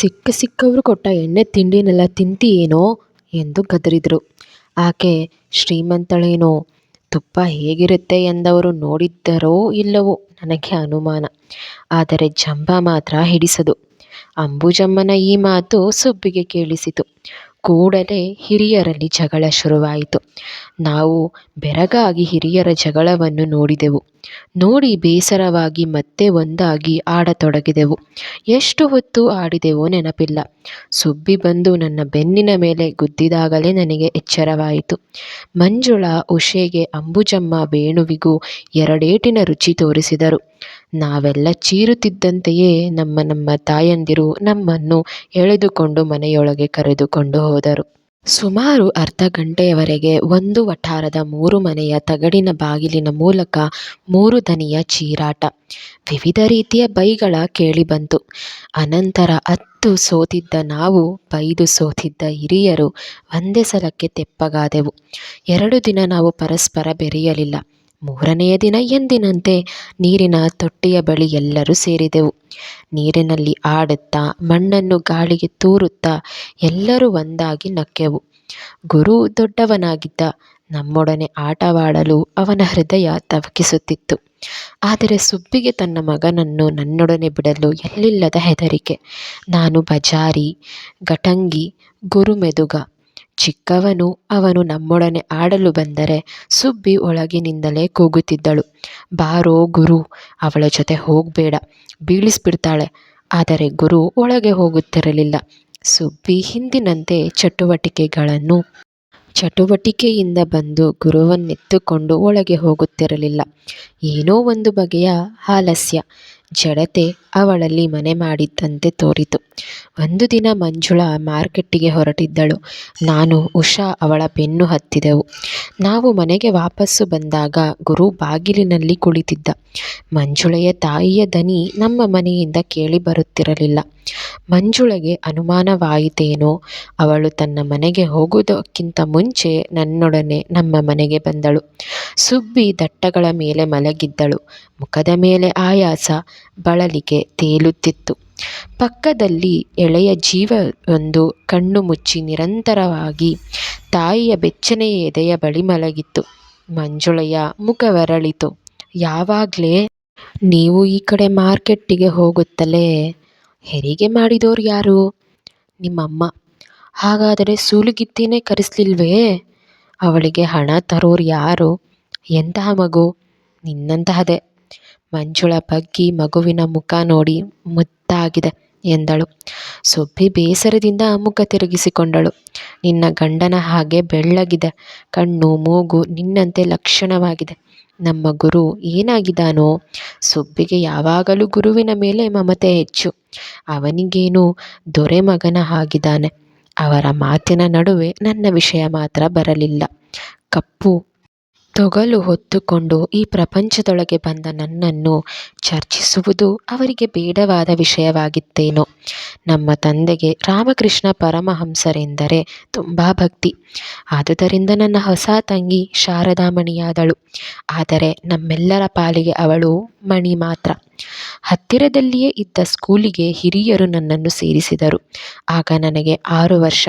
ಸಿಕ್ಕ ಸಿಕ್ಕವರು ಕೊಟ್ಟ ಎಣ್ಣೆ ತಿಂಡಿನೆಲ್ಲ ತಿಂತೀಯೇನೋ ಎಂದು ಗದರಿದರು. ಆಕೆ, ಶ್ರೀಮಂತಳೇನೋ, ತುಪ್ಪ ಹೇಗಿರುತ್ತೆ ಎಂದವರು ನೋಡಿದ್ದರೋ ಇಲ್ಲವೋ ನನಗೆ ಅನುಮಾನ. ಆದರೆ ಜಂಬ ಮಾತ್ರ ಹಿಡಿಸದು. ಅಂಬುಜಮ್ಮನ ಈ ಮಾತು ಸುಬ್ಬಿಗೆ ಕೇಳಿಸಿತು. ಕೂಡಲೇ ಹಿರಿಯರಲ್ಲಿ ಜಗಳ ಶುರುವಾಯಿತು. ನಾವು ಬೆರಗಾಗಿ ಹಿರಿಯರ ಜಗಳವನ್ನು ನೋಡಿದೆವು. ನೋಡಿ ಬೇಸರವಾಗಿ ಮತ್ತೆ ಒಂದಾಗಿ ಆಡತೊಡಗಿದೆವು. ಎಷ್ಟು ಹೊತ್ತು ಆಡಿದೆವೋ ನೆನಪಿಲ್ಲ. ಸುಬ್ಬಿ ಬಂದು ನನ್ನ ಬೆನ್ನಿನ ಮೇಲೆ ಗುದ್ದಿದಾಗಲೇ ನನಗೆ ಎಚ್ಚರವಾಯಿತು. ಮಂಜುಳಾ, ಉಷೆಗೆ ಅಂಬುಜಮ್ಮ ವೇಣುವಿಗೂ ಎರಡೇಟಿನ ರುಚಿ ತೋರಿಸಿದರು. ನಾವೆಲ್ಲ ಚೀರುತ್ತಿದ್ದಂತೆಯೇ ನಮ್ಮ ನಮ್ಮ ತಾಯಂದಿರು ನಮ್ಮನ್ನು ಎಳೆದುಕೊಂಡು ಮನೆಯೊಳಗೆ ಕರೆದುಕೊಂಡು ಹೋದರು. ಸುಮಾರು ಅರ್ಧ ಗಂಟೆಯವರೆಗೆ ಒಂದು ವಠಾರದ ಮೂರು ಮನೆಯ ತಗಡಿನ ಬಾಗಿಲಿನ ಮೂಲಕ ಮೂರು ದನಿಯ ಚೀರಾಟ. ವಿವಿಧ ರೀತಿಯ ಬೈಗಳ ಕೇಳಿಬಂತು. ಅನಂತರ ಅತ್ತು ಸೋತಿದ್ದ ನಾವು, ಬೈದು ಸೋತಿದ್ದ ಹಿರಿಯರು ಒಂದೇ ಸಲಕ್ಕೆ ತೆಪ್ಪಗಾದೆವು. ಎರಡು ದಿನ ನಾವು ಪರಸ್ಪರ ಬೆರೆಯಲಿಲ್ಲ. ಮೂರನೆಯ ದಿನ ಎಂದಿನಂತೆ ನೀರಿನ ತೊಟ್ಟಿಯ ಬಳಿ ಎಲ್ಲರೂ ಸೇರಿದೆವು. ನೀರಿನಲ್ಲಿ ಆಡುತ್ತಾ, ಮಣ್ಣನ್ನು ಗಾಳಿಗೆ ತೂರುತ್ತಾ ಎಲ್ಲರೂ ಒಂದಾಗಿ ನಕ್ಕೆವು. ಗುರು ದೊಡ್ಡವನಾಗಿದ್ದ ನಮ್ಮೊಡನೆ ಆಟವಾಡಲು ಅವನ ಹೃದಯ ತವಕಿಸುತ್ತಿತ್ತು. ಆದರೆ ಸುಬ್ಬಿಗೆ ತನ್ನ ಮಗನನ್ನು ನನ್ನೊಡನೆ ಬಿಡಲು ಎಲ್ಲಿಲ್ಲದ ಹೆದರಿಕೆ. ನಾನು ಬಜಾರಿ, ಗಟಂಗಿ ಗುರು ಮೆದುಗ ಚಿಕ್ಕವನು ಅವನು ನಮ್ಮೊಡನೆ ಆಡಲು ಬಂದರೆ ಸುಬ್ಬಿ ಒಳಗಿನಿಂದಲೇ ಕೂಗುತ್ತಿದ್ದಳು. ಬಾರೋ ಗುರು, ಅವಳ ಜೊತೆ ಹೋಗಬೇಡ, ಬೀಳಿಸ್ಬಿಡ್ತಾಳೆ. ಆದರೆ ಗುರು ಒಳಗೆ ಹೋಗುತ್ತಿರಲಿಲ್ಲ. ಸುಬ್ಬಿ ಹಿಂದಿನಂತೆ ಚಟುವಟಿಕೆಗಳನ್ನು, ಚಟುವಟಿಕೆಯಿಂದ ಬಂದು ಗುರುವನ್ನೆತ್ತುಕೊಂಡು ಒಳಗೆ ಹೋಗುತ್ತಿರಲಿಲ್ಲ. ಏನೋ ಒಂದು ಬಗೆಯ ಆಲಸ್ಯ ಜಡತೆ ಅವಳಲ್ಲಿ ಮನೆ ಮಾಡಿದ್ದಂತೆ ತೋರಿತು. ಒಂದು ದಿನ ಮಂಜುಳ ಮಾರ್ಕೆಟ್ಟಿಗೆ ಹೊರಟಿದ್ದಳು. ನಾನು, ಉಷಾ ಅವಳ ಬೆನ್ನು ಹತ್ತಿದೆವು. ನಾವು ಮನೆಗೆ ವಾಪಸ್ಸು ಬಂದಾಗ ಗುರು ಬಾಗಿಲಿನಲ್ಲಿ ಕುಳಿತಿದ್ದ. ಮಂಜುಳೆಯ ತಾಯಿಯ ದನಿ ನಮ್ಮ ಮನೆಯಿಂದ ಕೇಳಿ ಬರುತ್ತಿರಲಿಲ್ಲ. ಮಂಜುಳೆಗೆ ಅನುಮಾನವಾಯಿತೇನೋ? ಅವಳು ತನ್ನ ಮನೆಗೆ ಹೋಗುವುದಕ್ಕಿಂತ ಮುಂಚೆ ನನ್ನೊಡನೆ ನಮ್ಮ ಮನೆಗೆ ಬಂದಳು. ಸುಬ್ಬಿ ದಟ್ಟಗಳ ಮೇಲೆ ಮಲಗಿದ್ದಳು. ಮುಖದ ಮೇಲೆ ಆಯಾಸ ಬಳಲಿಕೆ ತೇಲುತ್ತಿತ್ತು. ಪಕ್ಕದಲ್ಲಿ ಎಳೆಯ ಜೀವವೊಂದು ಕಣ್ಣು ಮುಚ್ಚಿ ನಿರಂತರವಾಗಿ ತಾಯಿಯ ಬೆಚ್ಚನೆಯ ಎದೆಯ ಬಳಿ ಮಲಗಿತ್ತು. ಮಂಜುಳೆಯ ಮುಖವರಳಿತು ಯಾವಾಗಲೇ ನೀವು ಈ ಕಡೆ ಮಾರ್ಕೆಟ್ಟಿಗೆ ಹೋಗುತ್ತಲೇ ಹೆರಿಗೆ ಮಾಡಿದೋರು ಯಾರು? ನಿಮ್ಮಮ್ಮ. ಹಾಗಾದರೆ ಸೂಲುಗಿತ್ತಿನೇ ಕರೆಸ್ಲಿಲ್ವೇ? ಅವಳಿಗೆ ಹಣ ತರೋರು ಯಾರು? ಎಂತಹ ಮಗು? ನಿನ್ನಂತಹದೇ. ಮಂಜುಳ ಬಗ್ಗಿ ಮಗುವಿನ ಮುಖ ನೋಡಿ ಮುದ್ದಾಗಿದೆ ಎಂದಳು. ಸುಬ್ಬಿ ಬೇಸರದಿಂದ ಮುಖ ತಿರುಗಿಸಿಕೊಂಡಳು. ನಿನ್ನ ಗಂಡನ ಹಾಗೆ ಬೆಳ್ಳಗಿದೆ. ಕಣ್ಣು, ಮೂಗು ನಿನ್ನಂತೆ ಲಕ್ಷಣವಾಗಿದೆ. ನಮ್ಮ ಗುರು ಏನಾಗಿದ್ದಾನೋ? ಸುಬ್ಬಿಗೆ ಯಾವಾಗಲೂ ಗುರುವಿನ ಮೇಲೆ ಮಮತೆ ಹೆಚ್ಚು. ಅವನಿಗೇನು ದೊರೆ ಮಗನ ಹಾಗಿದ್ದಾನೆ. ಅವರ ಮಾತಿನ ನಡುವೆ ನನ್ನ ವಿಷಯ ಮಾತ್ರ ಬರಲಿಲ್ಲ. ಕಪ್ಪು ತೊಗಲು ಹೊತ್ತುಕೊಂಡು ಈ ಪ್ರಪಂಚದೊಳಗೆ ಬಂದ ನನ್ನನ್ನು ಚರ್ಚಿಸುವುದು ಅವರಿಗೆ ಬೇಡವಾದ ವಿಷಯವಾಗಿತ್ತೇನೋ. ನಮ್ಮ ತಂದೆಗೆ ರಾಮಕೃಷ್ಣ ಪರಮಹಂಸರೆಂದರೆ ತುಂಬ ಭಕ್ತಿ. ಆದುದರಿಂದ ನನ್ನ ಹೊಸ ತಂಗಿ ಶಾರದಾಮಣಿಯಾದಳು. ಆದರೆ ನಮ್ಮೆಲ್ಲರ ಪಾಲಿಗೆ ಅವಳು ಮಣಿ ಮಾತ್ರ. ಹತ್ತಿರದಲ್ಲಿಯೇ ಇದ್ದ ಸ್ಕೂಲಿಗೆ ಹಿರಿಯರು ನನ್ನನ್ನು ಸೇರಿಸಿದರು. ಆಗ ನನಗೆ ಆರು ವರ್ಷ.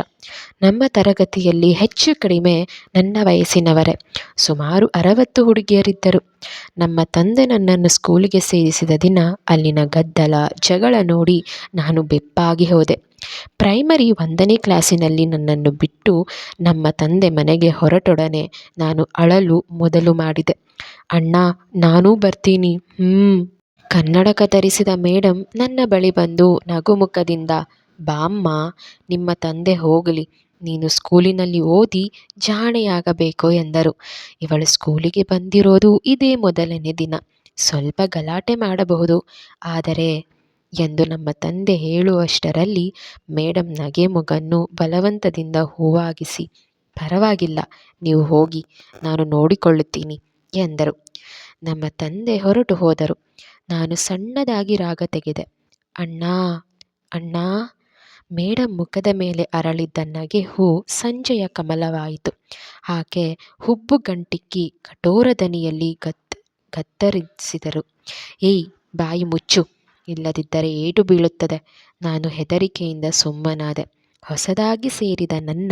ನಮ್ಮ ತರಗತಿಯಲ್ಲಿ ಹೆಚ್ಚು ಕಡಿಮೆ ನನ್ನ ವಯಸ್ಸಿನವರೇ. ಸುಮಾರು ಅರವತ್ತು ಹುಡುಗಿಯರಿದ್ದರು. ನಮ್ಮ ತಂದೆ ನನ್ನನ್ನು ಸ್ಕೂಲಿಗೆ ಸೇರಿಸಿದ ದಿನ ಅಲ್ಲಿನ ಗದ್ದಲ, ಜಗಳ ನೋಡಿ ನಾನು ಬೆಪ್ಪಾಗಿ ಹೋದೆ. ಪ್ರೈಮರಿ ಒಂದನೇ ಕ್ಲಾಸಿನಲ್ಲಿ ನನ್ನನ್ನು ಬಿಟ್ಟು ನಮ್ಮ ತಂದೆ ಮನೆಗೆ ಹೊರಟೊಡನೆ ನಾನು ಅಳಲು ಮೊದಲು ಮಾಡಿದೆ. ಅಣ್ಣ, ನಾನೂ ಬರ್ತೀನಿ. ಹ್ಞೂ ಕನ್ನಡಕ ಧರಿಸಿದ ಮೇಡಂ ನನ್ನ ಬಳಿ ಬಂದು ನಗುಮುಖದಿಂದ, ಬಾಮ್ಮ, ನಿಮ್ಮ ತಂದೆ ಹೋಗಲಿ, ನೀನು ಸ್ಕೂಲಿನಲ್ಲಿ ಓದಿ ಜಾಣೆಯಾಗಬೇಕು ಎಂದರು. ಇವಳು ಸ್ಕೂಲಿಗೆ ಬಂದಿರೋದು ಇದೇ ಮೊದಲನೇ ದಿನ. ಸ್ವಲ್ಪ ಗಲಾಟೆ ಮಾಡಬಹುದು. ಆದರೆ, ಎಂದು ನಮ್ಮ ತಂದೆ ಹೇಳುವಷ್ಟರಲ್ಲಿ ಮೇಡಂ ನಗೆ ಮೊಗನ್ನು ಬಲವಂತದಿಂದ ಹೂವಾಗಿಸಿ, ಪರವಾಗಿಲ್ಲ, ನೀವು ಹೋಗಿ, ನಾನು ನೋಡಿಕೊಳ್ಳುತ್ತೀನಿ ಎಂದರು. ನಮ್ಮ ತಂದೆ ಹೊರಟು ಹೋದರು. ನಾನು ಸಣ್ಣದಾಗಿ ರಾಗ ತೆಗೆದೆ. ಅಣ್ಣ ಅಣ್ಣ ಮೇಡಮ್ ಮುಖದ ಮೇಲೆ ಅರಳಿದ್ದ ನಗೆ ಹೂ ಸಂಜೆಯ ಕಮಲವಾಯಿತು. ಆಕೆ ಹುಬ್ಬುಗಂಟಿಕ್ಕಿ ಕಠೋರ ದನಿಯಲ್ಲಿ ಗತ್ ಏಯ್, ಬಾಯಿ ಮುಚ್ಚು. ಇಲ್ಲದಿದ್ದರೆ ಏಟು ಬೀಳುತ್ತದೆ. ನಾನು ಹೆದರಿಕೆಯಿಂದ ಸುಮ್ಮನಾದೆ. ಹೊಸದಾಗಿ ಸೇರಿದ ನನ್ನ,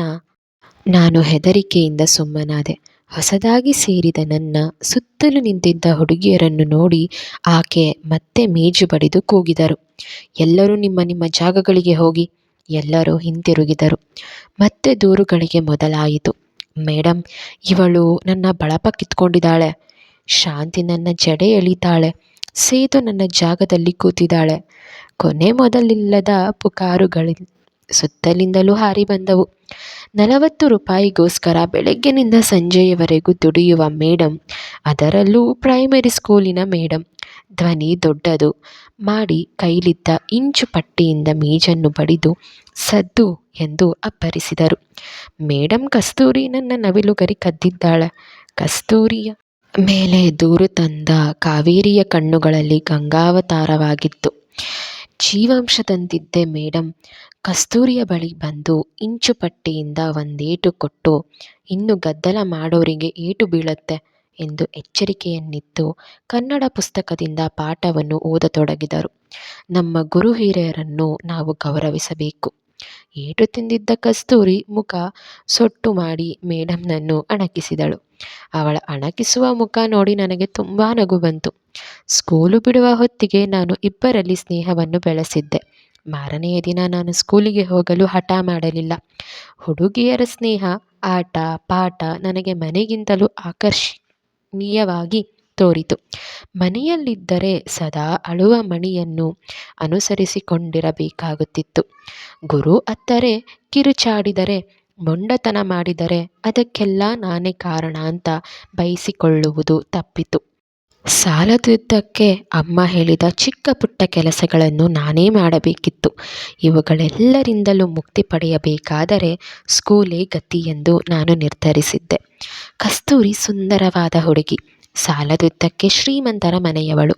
ನಾನು ಹೆದರಿಕೆಯಿಂದ ಸುಮ್ಮನಾದೆ. ಹೊಸದಾಗಿ ಸೇರಿದ ನನ್ನ ಸುತ್ತಲೂ ನಿಂತಿದ್ದ ಹುಡುಗಿಯರನ್ನು ನೋಡಿ ಆಕೆ ಮತ್ತೆ ಮೇಜು ಬಡಿದು ಕೂಗಿದರು. ಎಲ್ಲರೂ ನಿಮ್ಮ ನಿಮ್ಮ ಜಾಗಗಳಿಗೆ ಹೋಗಿ ಎಲ್ಲರೂ ಹಿಂತಿರುಗಿದರು. ಮತ್ತೆ ದೂರುಗಳಿಗೆ ಮೊದಲಾಯಿತು. ಮೇಡಮ್ ಇವಳು ನನ್ನ ಬಳಪ ಕಿತ್ಕೊಂಡಿದ್ದಾಳೆ. ಶಾಂತಿ ನನ್ನ ಜಡೆ ಎಳಿತಾಳೆ. ಸೇತು ನನ್ನ ಜಾಗದಲ್ಲಿ ಕೂತಿದ್ದಾಳೆ. ಕೊನೆ ಮೊದಲಿಲ್ಲದ ಪುಕಾರುಗಳು ಸುತ್ತಲಿಂದಲೂ ಹಾರಿ ಬಂದವು. ನಲವತ್ತು ರೂಪಾಯಿಗೋಸ್ಕರ ಬೆಳಗ್ಗಿನಿಂದ ಸಂಜೆಯವರೆಗೂ ದುಡಿಯುವ ಮೇಡಮ್ ಅದರಲ್ಲೂ ಪ್ರೈಮರಿ ಸ್ಕೂಲಿನ ಮೇಡಮ್ ಧ್ವನಿ ದೊಡ್ಡದು. ಮಾಡಿ ಕೈಲಿದ್ದ ಇಂಚು ಪಟ್ಟಿಯಿಂದ ಮೇಜನ್ನು ಬಡಿದು ಸದ್ದು ಎಂದು ಅಪ್ಪರಿಸಿದರು ಮೇಡಮ್ ಕಸ್ತೂರಿ ನನ್ನ ನವಿಲುಗರಿ ಕದ್ದಿದ್ದಾಳೆ. ಕಸ್ತೂರಿಯ ಮೇಲೆ ದೂರು ತಂದ ಕಾವೇರಿಯ ಕಣ್ಣುಗಳಲ್ಲಿ ಗಂಗಾವತಾರವಾಗಿತ್ತು. ಜೀವಾಂಶದಂತಿದ್ದೆ ಮೇಡಂ. ಕಸ್ತೂರಿಯ ಬಳಿ ಬಂದು ಇಂಚು ಪಟ್ಟಿಯಿಂದ ಒಂದೇಟು ಕೊಟ್ಟು, ಇನ್ನು ಗದ್ದಲ ಮಾಡೋರಿಗೆ ಏಟು ಬೀಳತ್ತೆ ಎಂದು ಎಚ್ಚರಿಕೆಯನ್ನಿತ್ತು ಕನ್ನಡ ಪುಸ್ತಕದಿಂದ ಪಾಠವನ್ನು ಓದತೊಡಗಿದರು. ನಮ್ಮ ಗುರು ಹಿರಿಯರನ್ನು ನಾವು ಗೌರವಿಸಬೇಕು. ಏಟು ತಿಂದಿದ್ದ ಕಸ್ತೂರಿ ಮುಖ ಸೊಟ್ಟು ಮಾಡಿ ಮೇಡಮ್ನನ್ನು ಅಣಕಿಸಿದಳು. ಅವಳ ಅಣಕಿಸುವ ಮುಖ ನೋಡಿ ನನಗೆ ತುಂಬ ನಗು ಬಂತು. ಸ್ಕೂಲು ಬಿಡುವ ಹೊತ್ತಿಗೆ ನಾನು ಇಬ್ಬರಲ್ಲಿ ಸ್ನೇಹವನ್ನು ಬೆಳೆಸಿದ್ದೆ. ಮಾರನೆಯ ದಿನ ನಾನು ಸ್ಕೂಲಿಗೆ ಹೋಗಲು ಹಠ ಮಾಡಲಿಲ್ಲ. ಹುಡುಗಿಯರ ಸ್ನೇಹ, ಆಟ, ಪಾಠ ನನಗೆ ಮನೆಗಿಂತಲೂ ಆಕರ್ಷಣೀಯವಾಗಿ ತೋರಿತು. ಮನೆಯಲ್ಲಿದ್ದರೆ ಸದಾ ಅಳುವ ಮಣಿಯನ್ನು ಅನುಸರಿಸಿಕೊಂಡಿರಬೇಕಾಗುತ್ತಿತ್ತು. ಗುರು ಅತ್ತರೆ ಕಿರುಚಾಡಿದರೆ ಮೊಂಡತನ ಮಾಡಿದರೆ ಅದಕ್ಕೆಲ್ಲ ನಾನೇ ಕಾರಣ ಅಂತ ಬೈಸಿಕೊಳ್ಳುವುದು ತಪ್ಪಿತು. ಸಾಲದುದ್ದಕ್ಕೆ ಅಮ್ಮ ಹೇಳಿದ ಚಿಕ್ಕ ಪುಟ್ಟ ಕೆಲಸಗಳನ್ನು ನಾನೇ ಮಾಡಬೇಕಿತ್ತು. ಇವುಗಳೆಲ್ಲರಿಂದಲೂ ಮುಕ್ತಿ ಪಡೆಯಬೇಕಾದರೆ ಸ್ಕೂಲೇ ಗತಿ ಎಂದು ನಾನು ನಿರ್ಧರಿಸಿದ್ದೆ. ಕಸ್ತೂರಿ ಸುಂದರವಾದ ಹುಡುಗಿ. ಸಾಲದುದ್ದಕ್ಕೆ ಶ್ರೀಮಂತರ ಮನೆಯವಳು.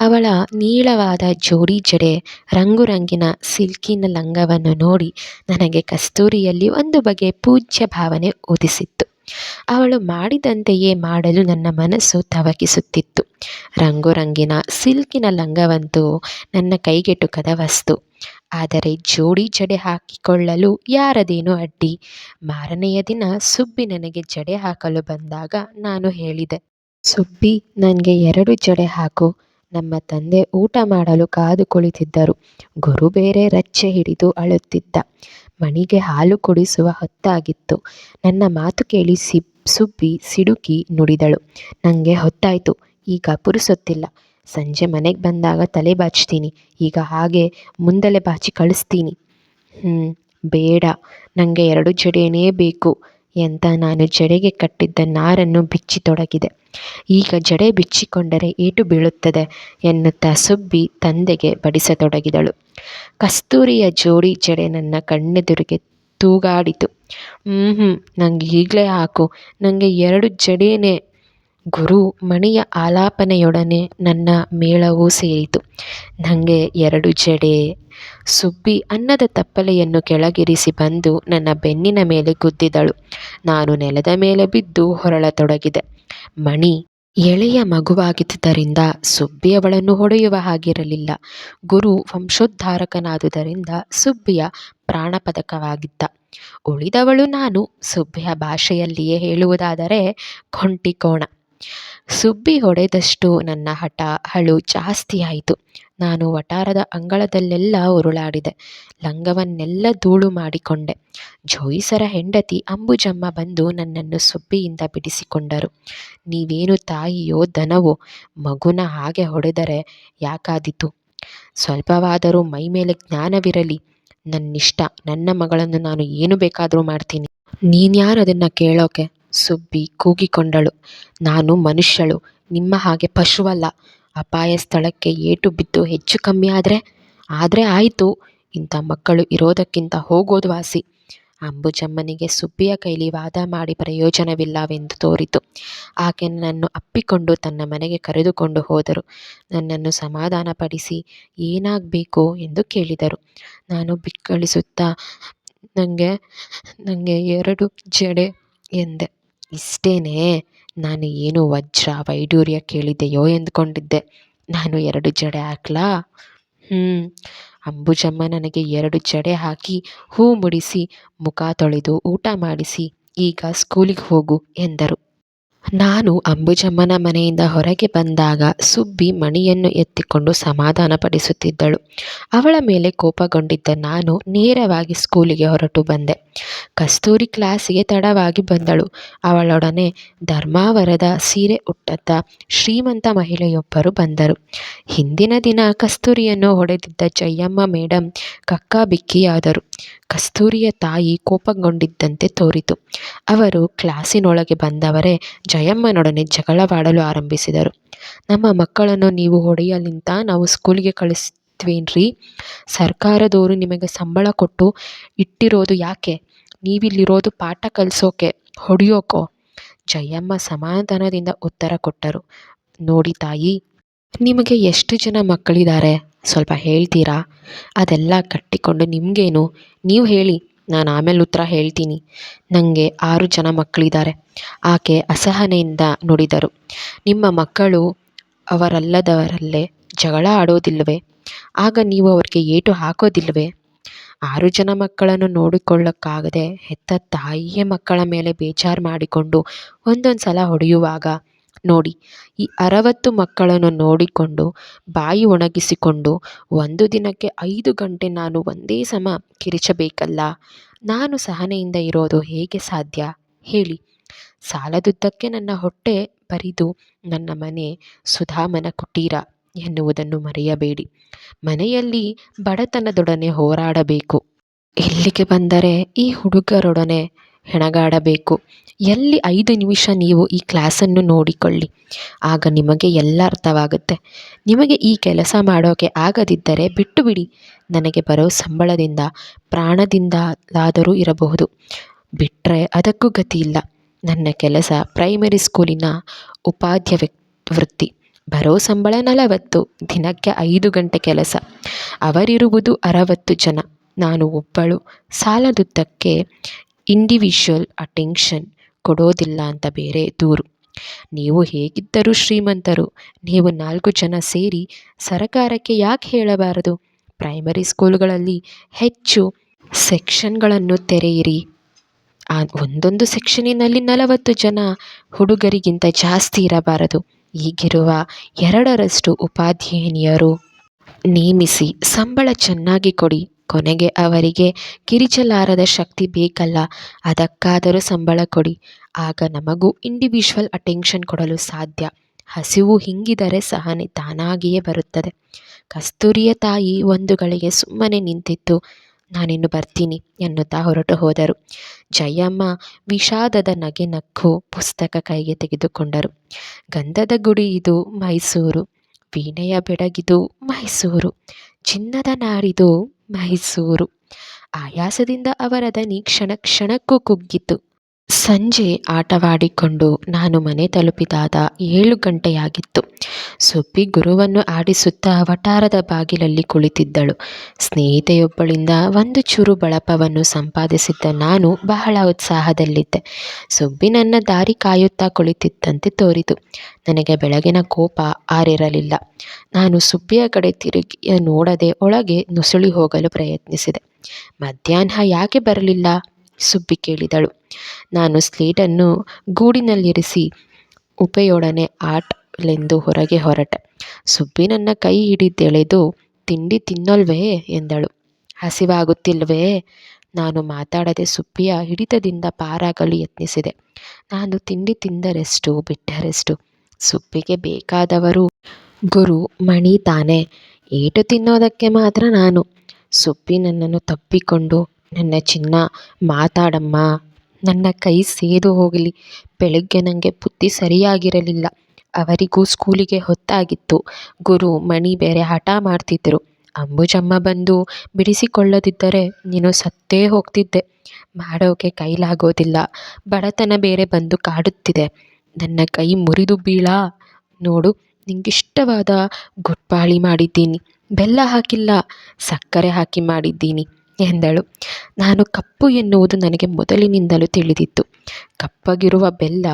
ಅವಳ ನೀಳವಾದ ಜೋಡಿ ಜಡೆ, ರಂಗುರಂಗಿನ ಸಿಲ್ಕಿನ ಲಂಗವನ್ನು ನೋಡಿ ನನಗೆ ಕಸ್ತೂರಿಯಲ್ಲಿ ಒಂದು ಬಗೆಯ ಪೂಜ್ಯ ಭಾವನೆ ಓದಿಸಿತ್ತು ಅವಳು ಮಾಡಿದಂತೆಯೇ ಮಾಡಲು ನನ್ನ ಮನಸ್ಸು ತವಕಿಸುತ್ತಿತ್ತು. ರಂಗುರಂಗಿನ ಸಿಲ್ಕಿನ ಲಂಗವಂತೂ ನನ್ನ ಕೈಗೆಟುಕದ ವಸ್ತು. ಆದರೆ ಜೋಡಿ ಜಡೆ ಹಾಕಿಕೊಳ್ಳಲು ಯಾರದೇನು ಅಡ್ಡಿ. ಮಾರನೆಯ ದಿನ ಸುಬ್ಬಿ ನನಗೆ ಜಡೆ ಹಾಕಲು ಬಂದಾಗ ನಾನು ಹೇಳಿದೆ ಸುಬ್ಬಿ ನನಗೆ ಎರಡು ಜಡೆ ಹಾಕು. ನಮ್ಮ ತಂದೆ ಊಟ ಮಾಡಲು ಕಾದು ಕುಳಿತಿದ್ದರು. ಗುರು ಬೇರೆ ರಚ್ಚೆ ಹಿಡಿದು ಅಳುತ್ತಿದ್ದ. ಮಣಿಗೆ ಹಾಲು ಕುಡಿಸುವ ಹೊತ್ತಾಗಿತ್ತು. ನನ್ನ ಮಾತು ಕೇಳಿ ಸಿಬ್ ಸುಬ್ಬಿ ಸಿಡುಕಿ ನುಡಿದಳು. ನನಗೆ ಹೊತ್ತಾಯಿತು. ಈಗ ಪುರುಸೊತ್ತಿಲ್ಲ. ಸಂಜೆ ಮನೆಗೆ ಬಂದಾಗ ತಲೆ ಬಾಚ್ತೀನಿ. ಈಗ ಹಾಗೆ ಮುಂದಲೆ ಬಾಚಿ ಕಳಿಸ್ತೀನಿ. ಹ್ಞೂ ಬೇಡ. ನನಗೆ ಎರಡು ಜಡೆಯೇ ಬೇಕು. ಎಂತ ನಾನು ಜಡೆಗೆ ಕಟ್ಟಿದ್ದ ನಾರನ್ನು ಬಿಚ್ಚತೊಡಗಿದೆ. ಈಗ ಜಡೆ ಬಿಚ್ಚಿಕೊಂಡರೆ ಏಟು ಬೀಳುತ್ತದೆ ಎನ್ನುತ್ತಾ ಸುಬ್ಬಿ ತಂದೆಗೆ ಬಡಿಸತೊಡಗಿದಳು. ಕಸ್ತೂರಿಯ ಜೋಡಿ ಜಡೆ ನನ್ನ ಕಣ್ಣೆದುರಿಗೆ ತೂಗಾಡಿತು. ಹ್ಞೂ ಹ್ಞೂ ನಂಗೆ ಈಗಲೇ ಹಾಕು. ನನಗೆ ಎರಡು ಜಡೆನೇ ಗುರು ಮಣಿಯ ಆಲಾಪನೆಯೊಡನೆ ನನ್ನ ಮೇಳವೂ ಸೇರಿತು. ನನಗೆ ಎರಡು ಜಡೆ. ಸುಬ್ಬಿ ಅನ್ನದ ತಪ್ಪಲೆಯನ್ನು ಕೆಳಗಿರಿಸಿ ಬಂದು ನನ್ನ ಬೆನ್ನಿನ ಮೇಲೆ ಗುದ್ದಿದಳು. ನಾನು ನೆಲದ ಮೇಲೆ ಬಿದ್ದು ಹೊರಳತೊಡಗಿದೆ. ಮಣಿ, ಎಳೆಯ ಮಗುವಾಗಿದ್ದುದರಿಂದ ಸುಬ್ಬಿ ಅವಳನ್ನು ಹೊಡೆಯುವ ಹಾಗಿರಲಿಲ್ಲ. ಗುರು ವಂಶೋದ್ಧಾರಕನಾದುದರಿಂದ ಸುಬ್ಬಿಯ ಪ್ರಾಣಪದಕವಾಗಿದ್ದ. ಉಳಿದವಳು ನಾನು ಸುಬ್ಬಿಯ ಭಾಷೆಯಲ್ಲಿಯೇ ಹೇಳುವುದಾದರೆ ಕೊಂಟಿಕೋಣ ಸುಬ್ಬಿ ಹೊಡೆದಷ್ಟು ನನ್ನ ಹಠ, ಹಳು ಜಾಸ್ತಿಯಾಯಿತು ನಾನು ವಟಾರದ ಅಂಗಳದಲ್ಲೆಲ್ಲ ಉರುಳಾಡಿದೆ. ಲಂಗವನ್ನೆಲ್ಲ ಧೂಳು ಮಾಡಿಕೊಂಡೆ. ಜೋಯಿಸರ ಹೆಂಡತಿ ಅಂಬುಜಮ್ಮ ಬಂದು ನನ್ನನ್ನು ಸುಬ್ಬಿಯಿಂದ ಬಿಡಿಸಿಕೊಂಡರು. ನೀವೇನು ತಾಯಿಯೋ ದನವೋ, ಮಗುನ ಹಾಗೆ ಹೊಡೆದರೆ ಯಾಕಾದೀತು? ಸ್ವಲ್ಪವಾದರೂ ಮೈಮೇಲೆ ಜ್ಞಾನವಿರಲಿ. ನನ್ನಿಷ್ಟ, ನನ್ನ ಮಗಳನ್ನು ನಾನು ಏನು ಬೇಕಾದರೂ ಮಾಡ್ತೀನಿ. ನೀನ್ಯಾರು ಅದನ್ನು ಕೇಳೋಕೆ? ಸುಬ್ಬಿ ಕೂಗಿಕೊಂಡಳು. ನಾನು ಮನುಷ್ಯಳು, ನಿಮ್ಮ ಹಾಗೆ ಪಶುವಲ್ಲ. ಅಪಾಯ ಸ್ಥಳಕ್ಕೆ ಏಟು ಬಿದ್ದು ಹೆಚ್ಚು ಕಮ್ಮಿ ಆದರೆ? ಆದರೆ ಆಯಿತು. ಇಂಥ ಮಕ್ಕಳು ಇರೋದಕ್ಕಿಂತ ಹೋಗೋದು ವಾಸಿ. ಅಂಬುಜಮ್ಮನಿಗೆ ಸುಬ್ಬಿಯ ಕೈಲಿ ವಾದ ಮಾಡಿ ಪ್ರಯೋಜನವಿಲ್ಲವೆಂದು ತೋರಿತು. ಆಕೆ ನನ್ನನ್ನು ಅಪ್ಪಿಕೊಂಡು ತನ್ನ ಮನೆಗೆ ಕರೆದುಕೊಂಡು ಹೋದರು. ನನ್ನನ್ನು ಸಮಾಧಾನಪಡಿಸಿ ಏನಾಗಬೇಕು ಎಂದು ಕೇಳಿದರು. ನಾನು ಬಿಕ್ಕಳಿಸುತ್ತಾ ನನಗೆ ನನಗೆ ಎರಡು ಜಡೆ, ಎಂದೆ. ಇಷ್ಟೇನೇ ನಾನು ಏನು ವಜ್ರ ವೈಡೂರ್ಯ ಕೇಳಿದೆಯೋ ಎಂದುಕೊಂಡಿದ್ದೆ. ನಾನು ಎರಡು ಜಡೆ ಹಾಕ್ಲಾ? ಹ್ಞೂ ಅಂಬುಜಮ್ಮ ನನಗೆ ಎರಡು ಜಡೆ ಹಾಕಿ ಹೂ ಮುಡಿಸಿ, ಮುಖ ತೊಳೆದು, ಊಟ ಮಾಡಿಸಿ, ಈಗ ಸ್ಕೂಲಿಗೆ ಹೋಗು ಎಂದರು. ನಾನು ಅಂಬುಜಮ್ಮನ ಮನೆಯಿಂದ ಹೊರಗೆ ಬಂದಾಗ ಸುಬ್ಬಿ ಮಣಿಯನ್ನು ಎತ್ತಿಕೊಂಡು ಸಮಾಧಾನಪಡಿಸುತ್ತಿದ್ದಳು ಅವಳ ಮೇಲೆ ಕೋಪಗೊಂಡಿದ್ದ ನಾನು ನೇರವಾಗಿ ಸ್ಕೂಲಿಗೆ ಹೊರಟು ಬಂದೆ. ಕಸ್ತೂರಿ ಕ್ಲಾಸಿಗೆ ತಡವಾಗಿ ಬಂದಳು. ಅವಳೊಡನೆ ಧರ್ಮಾವರದ ಸೀರೆ ಉಟ್ಟದ್ದ ಶ್ರೀಮಂತ ಮಹಿಳೆಯೊಬ್ಬರು ಬಂದರು. ಹಿಂದಿನ ದಿನ ಕಸ್ತೂರಿಯನ್ನು ಹೊಡೆದಿದ್ದ ಜಯಮ್ಮ ಮೇಡಮ್ ಕಕ್ಕಾಬಿಕ್ಕಿಯಾದರು. ಕಸ್ತೂರಿಯ ತಾಯಿ ಕೋಪಗೊಂಡಿದ್ದಂತೆ ತೋರಿತು. ಅವರು ಕ್ಲಾಸಿನೊಳಗೆ ಬಂದವರೇ ಜಯಮ್ಮನೊಡನೆ ಜಗಳವಾಡಲು ಆರಂಭಿಸಿದರು. ನಮ್ಮ ಮಕ್ಕಳನ್ನು ನೀವು ಹೊಡೆಯಲಿಂತ ನಾವು ಸ್ಕೂಲಿಗೆ ಕಳಿಸ್ತೀನ್ರಿ. ಸರ್ಕಾರದವರು ನಿಮಗೆ ಸಂಬಳ ಕೊಟ್ಟು ಇಟ್ಟಿರೋದು ಯಾಕೆ? ನೀವಿಲ್ಲಿರೋದು ಪಾಠ ಕಲಿಸೋಕೆ, ಹೊಡಿಯೋಕೋ. ಜಯಮ್ಮ ಸಮಾಧಾನದಿಂದ ಉತ್ತರ ಕೊಟ್ಟರು. ನೋಡಿ ತಾಯಿ, ನಿಮಗೆ ಎಷ್ಟು ಜನ ಮಕ್ಕಳಿದ್ದಾರೆ? ಸ್ವಲ್ಪ ಹೇಳ್ತೀರಾ? ಅದೆಲ್ಲ ಕಟ್ಟಿಕೊಂಡು ನಿಮಗೇನು? ನೀವು ಹೇಳಿ, ನಾನು ಆಮೇಲೆ ಉತ್ತರ ಹೇಳ್ತೀನಿ. ನನಗೆ ಆರು ಜನ ಮಕ್ಕಳಿದ್ದಾರೆ. ಆಕೆ ಅಸಹನೆಯಿಂದ ನುಡಿದರು. ನಿಮ್ಮ ಮಕ್ಕಳು ಅವರಲ್ಲದವರಲ್ಲೇ ಜಗಳ ಆಡೋದಿಲ್ವೇ? ಆಗ ನೀವು ಅವ್ರಿಗೆ ಏಟು ಹಾಕೋದಿಲ್ವೇ? ಆರು ಜನ ಮಕ್ಕಳನ್ನು ನೋಡಿಕೊಳ್ಳೋಕ್ಕಾಗದೆ ಹೆತ್ತ ತಾಯಿಯೇ ಮಕ್ಕಳ ಮೇಲೆ ಬೇಜಾರು ಮಾಡಿಕೊಂಡು ಒಂದೊಂದು ಸಲ ಹೊಡೆಯುವಾಗ, ನೋಡಿ, ಈ ಅರವತ್ತು ಮಕ್ಕಳನ್ನು ನೋಡಿಕೊಂಡು, ಬಾಯಿ ಒಣಗಿಸಿಕೊಂಡು ಒಂದು ದಿನಕ್ಕೆ ಐದು ಗಂಟೆ ನಾನು ಒಂದೇ ಸಮ ಕಿರಿಚಬೇಕಲ್ಲ, ನಾನು ಸಹನೆಯಿಂದ ಇರೋದು ಹೇಗೆ ಸಾಧ್ಯ? ಹೇಳಿ. ಸಾಲದುದ್ದಕ್ಕೆ ನನ್ನ ಹೊಟ್ಟೆ ಬರಿದು ನನ್ನ ಮನೆ ಸುಧಾಮನ ಕುಟೀರ. ಎನ್ನುವುದನ್ನು ಮರೆಯಬೇಡಿ. ಮನೆಯಲ್ಲಿ ಬಡತನದೊಡನೆ ಹೋರಾಡಬೇಕು. ಇಲ್ಲಿಗೆ ಬಂದರೆ ಈ ಹುಡುಗರೊಡನೆ ಹೆಣಗಾಡಬೇಕು. ಎಲ್ಲಿ ಐದು ನಿಮಿಷ ನೀವು ಈ ಕ್ಲಾಸನ್ನು ನೋಡಿಕೊಳ್ಳಿ. ಆಗ ನಿಮಗೆ ಎಲ್ಲ ಅರ್ಥವಾಗುತ್ತೆ. ನಿಮಗೆ ಈ ಕೆಲಸ ಮಾಡೋಕೆ ಆಗದಿದ್ದರೆ ಬಿಟ್ಟು ಬಿಡಿ ನನಗೆ ಬರೋ ಸಂಬಳದಿಂದ ಪ್ರಾಣದಿಂದಲಾದರೂ ಇರಬಹುದು. ಬಿಟ್ಟರೆ ಅದಕ್ಕೂ ಗತಿ ಇಲ್ಲ ನನ್ನ ಕೆಲಸ ಪ್ರೈಮರಿ ಸ್ಕೂಲಿನ ಉಪಾಧ್ಯ ವೃತ್ತಿ. ಬರೋ ಸಂಬಳ ನಲವತ್ತು, ದಿನಕ್ಕೆ ಐದು ಗಂಟೆ ಕೆಲಸ. ಅವರಿರುವುದು ಅರವತ್ತು ಜನ. ನಾನು ಒಬ್ಬಳು. ಸಾಲದುದ್ದಕ್ಕೆ ಇಂಡಿವಿಜುವಲ್ ಅಟೆನ್ಷನ್ ಕೊಡೋದಿಲ್ಲ ಅಂತ ಬೇರೆ ದೂರು. ನೀವು ಹೇಗಿದ್ದರೂ ಶ್ರೀಮಂತರು, ನೀವು ನಾಲ್ಕು ಜನ ಸೇರಿ ಸರಕಾರಕ್ಕೆ ಯಾಕೆ ಹೇಳಬಾರದು? ಪ್ರೈಮರಿ ಸ್ಕೂಲ್ಗಳಲ್ಲಿ ಹೆಚ್ಚು ಸೆಕ್ಷನ್ಗಳನ್ನು ತೆರೆಯಿರಿ. ಆ ಒಂದೊಂದು ಸೆಕ್ಷನಿನಲ್ಲಿ ನಲವತ್ತು ಜನ ಹುಡುಗರಿಗಿಂತ ಜಾಸ್ತಿ ಇರಬಾರದು. ಈಗಿರುವ ಎರಡರಷ್ಟು ಉಪಾಧ್ಯಾಯಿನಿಯರು. ನೇಮಿಸಿ ಸಂಬಳ ಚೆನ್ನಾಗಿ ಕೊಡಿ. ಕೊನೆಗೆ ಅವರಿಗೆ ಕಿರಿಚಲಾರದ ಶಕ್ತಿ ಬೇಕಲ್ಲ, ಅದಕ್ಕಾದರೂ ಸಂಬಳ ಕೊಡಿ. ಆಗ ನಮಗೂ ಇಂಡಿವಿಜುವಲ್ ಅಟೆನ್ಷನ್ ಕೊಡಲು ಸಾಧ್ಯ. ಹಸಿವು ಹಿಂಗಿದರೆ ಸಹನೆ ತಾನಾಗಿಯೇ ಬರುತ್ತದೆ. ಕಸ್ತೂರಿಯ ತಾಯಿ ಒಂದು ಗಳಿಗೆ ಸುಮ್ಮನೆ ನಿಂತಿತ್ತು. ನಾನಿನ್ನು ಬರ್ತೀನಿ ಎನ್ನುತ್ತಾ ಹೊರಟು ಹೋದರು. ಜಯಮ್ಮ ವಿಷಾದದ ನಗೆ ನಕ್ಕು ಪುಸ್ತಕ ಕೈಗೆ ತೆಗೆದುಕೊಂಡರು. ಗಂಧದ ಗುಡಿ ಇದು ಮೈಸೂರು, ವೀಣೆಯ ಬೆಡಗಿದು ಮೈಸೂರು, ಚಿನ್ನದ ನಾಡಿದು ಮೈಸೂರು. ಆಯಾಸದಿಂದ ಅವರ ದನಿ ಕ್ಷಣ ಕ್ಷಣಕ್ಕೂ ಕುಗ್ಗಿತು. ಸಂಜೆ ಆಟವಾಡಿಕೊಂಡು ನಾನು ಮನೆ ತಲುಪಿದಾದ ಏಳು ಗಂಟೆಯಾಗಿತ್ತು. ಸುಬ್ಬಿ ಗುರುವನ್ನು ಆಡಿಸುತ್ತಾ ವಟಾರದ ಬಾಗಿಲಲ್ಲಿ ಕುಳಿತಿದ್ದಳು. ಸ್ನೇಹಿತೆಯೊಬ್ಬಳಿಂದ ಒಂದು ಚೂರು ಬಳಪವನ್ನು ಸಂಪಾದಿಸಿದ್ದ ನಾನು ಬಹಳ ಉತ್ಸಾಹದಲ್ಲಿದ್ದೆ. ಸುಬ್ಬಿ ನನ್ನ ದಾರಿ ಕಾಯುತ್ತಾ ಕುಳಿತಿದ್ದಂತೆ ತೋರಿತು. ನನಗೆ ಬೆಳಗಿನ ಕೋಪ ಆರಿರಲಿಲ್ಲ. ನಾನು ಸುಬ್ಬಿಯ ಕಡೆ ತಿರುಗಿ ನೋಡದೆ ಒಳಗೆ ನುಸುಳಿ ಹೋಗಲು ಪ್ರಯತ್ನಿಸಿದೆ. ಮಧ್ಯಾಹ್ನ ಯಾಕೆ ಬರಲಿಲ್ಲ? ಸುಬ್ಬಿ ಕೇಳಿದಳು. ನಾನು ಸ್ಲೇಟನ್ನು ಗೂಡಿನಲ್ಲಿರಿಸಿ ಉಪೆಯೊಡನೆ ಆಟಲೆಂದು ಹೊರಗೆ ಹೊರಟೆ. ಸುಬ್ಬಿ ನನ್ನ ಕೈ ಹಿಡಿದೆಳೆದು, ತಿಂಡಿ ತಿನ್ನೋಲ್ವೇ? ಎಂದಳು. ಹಸಿವಾಗುತ್ತಿಲ್ವೇ? ನಾನು ಮಾತಾಡದೆ ಸುಬ್ಬಿಯ ಹಿಡಿತದಿಂದ ಪಾರಾಗಲು ಯತ್ನಿಸಿದೆ. ನಾನು ತಿಂಡಿ ತಿಂದರೆಷ್ಟು, ಬಿಟ್ಟರೆಷ್ಟು? ಸುಬ್ಬಿಗೆ ಬೇಕಾದವರು ಗುರು, ಮಣಿ ತಾನೆ. ಏಟು ತಿನ್ನೋದಕ್ಕೆ ಮಾತ್ರ ನಾನು. ಸುಬ್ಬಿ ನನ್ನನ್ನು ತಬ್ಬಿಕೊಂಡು ನನ್ನ ಚಿನ್ನ, ಮಾತಾಡಮ್ಮ. ನನ್ನ ಕೈ ಸೇದು ಹೋಗಲಿ. ಬೆಳಗ್ಗೆ ನನಗೆ ಬುದ್ಧಿ ಸರಿಯಾಗಿರಲಿಲ್ಲ. ಅವರಿಗೂ ಸ್ಕೂಲಿಗೆ ಹೊತ್ತಾಗಿತ್ತು. ಗುರು ಮಣಿ ಬೇರೆ ಹಠ ಮಾಡ್ತಿದ್ದರು ಅಂಬುಜಮ್ಮ ಬಂದು, ಬಿಡಿಸಿಕೊಳ್ಳದಿದ್ದರೆ ನೀನು ಸತ್ತೇ ಹೋಗ್ತಿದ್ದೆ. ಮಾಡೋಕೆ ಕೈಲಾಗೋದಿಲ್ಲ. ಬಡತನ ಬೇರೆ ಬಂದು ಕಾಡುತ್ತಿದೆ. ನನ್ನ ಕೈ ಮುರಿದು ಬೀಳಾ. ನೋಡು, ನಿಂಗಿಷ್ಟವಾದ ಗುಟ್ಪಾಳಿ ಮಾಡಿದ್ದೀನಿ. ಬೆಲ್ಲ ಹಾಕಿಲ್ಲ. ಸಕ್ಕರೆ ಹಾಕಿ ಮಾಡಿದ್ದೀನಿ. ಎಂದಳು. ನಾನು ಕಪ್ಪು ಎನ್ನುವುದು ನನಗೆ ಮೊದಲಿನಿಂದಲೂ ತಿಳಿದಿತ್ತು. ಕಪ್ಪಗಿರುವ ಬೆಲ್ಲ,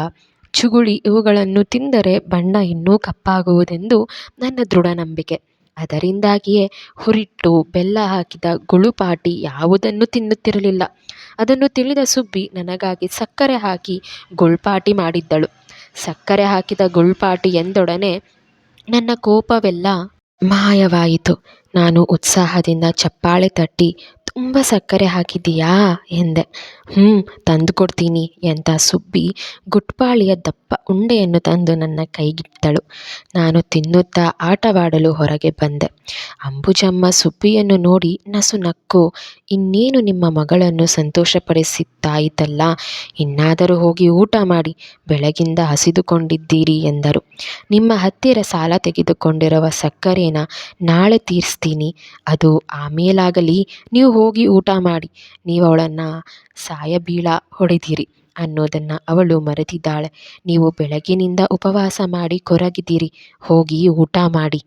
ಚುಗುಳಿ ಇವುಗಳನ್ನು ತಿಂದರೆ ಬಣ್ಣ ಇನ್ನೂ ಕಪ್ಪಾಗುವುದೆಂದು ನನ್ನ ದೃಢ ನಂಬಿಕೆ ಅದರಿಂದಾಗಿಯೇ ಹುರಿಟ್ಟು, ಬೆಲ್ಲ ಹಾಕಿದ ಗುಳುಪಾಟಿ ಯಾವುದನ್ನು ತಿನ್ನುತ್ತಿರಲಿಲ್ಲ. ಅದನ್ನು ತಿಳಿದ ಸುಬ್ಬಿ ನನಗಾಗಿ ಸಕ್ಕರೆ ಹಾಕಿ ಗುಳ್ಪಾಟಿ ಮಾಡಿದ್ದಳು. ಸಕ್ಕರೆ ಹಾಕಿದ ಗುಳ್ಪಾಟಿ ಎಂದೊಡನೆ ನನ್ನ ಕೋಪವೆಲ್ಲ ಮಾಯವಾಯಿತು. ನಾನು ಉತ್ಸಾಹದಿಂದ ಚಪ್ಪಾಳೆ ತಟ್ಟಿ, ತುಂಬ ಸಕ್ಕರೆ ಹಾಕಿದ್ದೀಯಾ? ಎಂದೆ. ಹ್ಞೂ ತಂದು ಕೊಡ್ತೀನಿ ಎಂತ ಸುಬ್ಬಿ ಗುಟ್ಪಾಳಿಯ ದಪ್ಪ ಉಂಡೆಯನ್ನು ತಂದು ನನ್ನ ಕೈಗಿತ್ತಳು ನಾನು ತಿನ್ನುತ್ತಾ ಆಟವಾಡಲು ಹೊರಗೆ ಬಂದೆ. ಅಂಬುಜಮ್ಮ ಸುಬ್ಬಿಯನ್ನು ನೋಡಿ ನಸು ನಕ್ಕು, ಇನ್ನೇನು ನಿಮ್ಮ ಮಗಳನ್ನು ಸಂತೋಷಪಡಿಸಿದ್ದಾಯಿತಲ್ಲ? ಇನ್ನಾದರೂ ಹೋಗಿ ಊಟ ಮಾಡಿ, ಬೆಳಗಿಂದ ಹಸಿದುಕೊಂಡಿದ್ದೀರಿ ಎಂದರು. ನಿಮ್ಮ ಹತ್ತಿರ ಸಾಲ ತೆಗೆದುಕೊಂಡಿರುವ ಸಕ್ಕರೆನ ನಾಳೆ ತೀರಿಸ್ತೀನಿ. ಅದು ಆಮೇಲಾಗಲಿ ನೀವು ಹೋಗಿ ಊಟ ಮಾಡಿ, ನೀವು ಅವಳನ್ನು ಸಾಯಬೀಳ ಹೊಡೆದಿರಿ ಅನ್ನೋದನ್ನು ಅವಳು ಮರೆತಿದ್ದಾಳೆ. ನೀವು ಬೆಳಗಿನಿಂದ ಉಪವಾಸ ಮಾಡಿ ಕೊರಗಿದ್ದೀರಿ, ಹೋಗಿ ಊಟ ಮಾಡಿ.